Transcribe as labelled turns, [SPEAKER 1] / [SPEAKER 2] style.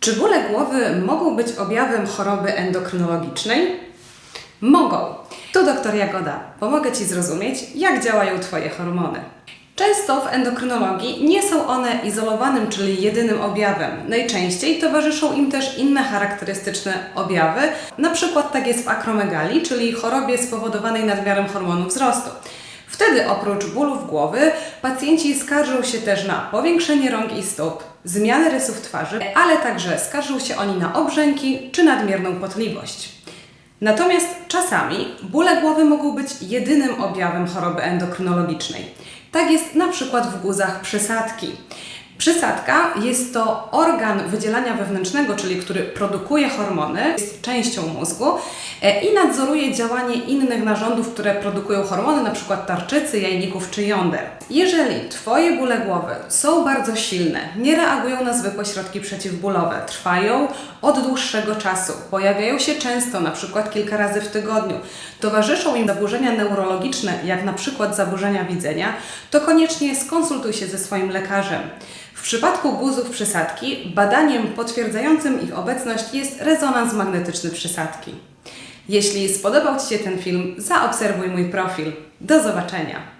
[SPEAKER 1] Czy bóle głowy mogą być objawem choroby endokrynologicznej? Mogą. Tu doktor Jagoda. Pomogę Ci zrozumieć, jak działają Twoje hormony. Często w endokrynologii nie są one izolowanym, czyli jedynym objawem. Najczęściej towarzyszą im też inne charakterystyczne objawy. Na przykład tak jest w akromegalii, czyli chorobie spowodowanej nadmiarem hormonu wzrostu. Wtedy oprócz bólów głowy pacjenci skarżą się też na powiększenie rąk i stóp, zmianę rysów twarzy, ale także skarżą się oni na obrzęki czy nadmierną potliwość. Natomiast czasami bóle głowy mogą być jedynym objawem choroby endokrynologicznej. Tak jest na przykład w guzach przysadki. Przysadka jest to organ wydzielania wewnętrznego, czyli który produkuje hormony, jest częścią mózgu e, i nadzoruje działanie innych narządów, które produkują hormony, np. tarczycy, jajników czy jąder. Jeżeli Twoje bóle głowy są bardzo silne, nie reagują na zwykłe środki przeciwbólowe, trwają od dłuższego czasu, pojawiają się często, np. kilka razy w tygodniu, towarzyszą im zaburzenia neurologiczne, jak np. zaburzenia widzenia, to koniecznie skonsultuj się ze swoim lekarzem. W przypadku guzów przysadki badaniem potwierdzającym ich obecność jest rezonans magnetyczny przysadki. Jeśli spodobał Ci się ten film, zaobserwuj mój profil. Do zobaczenia!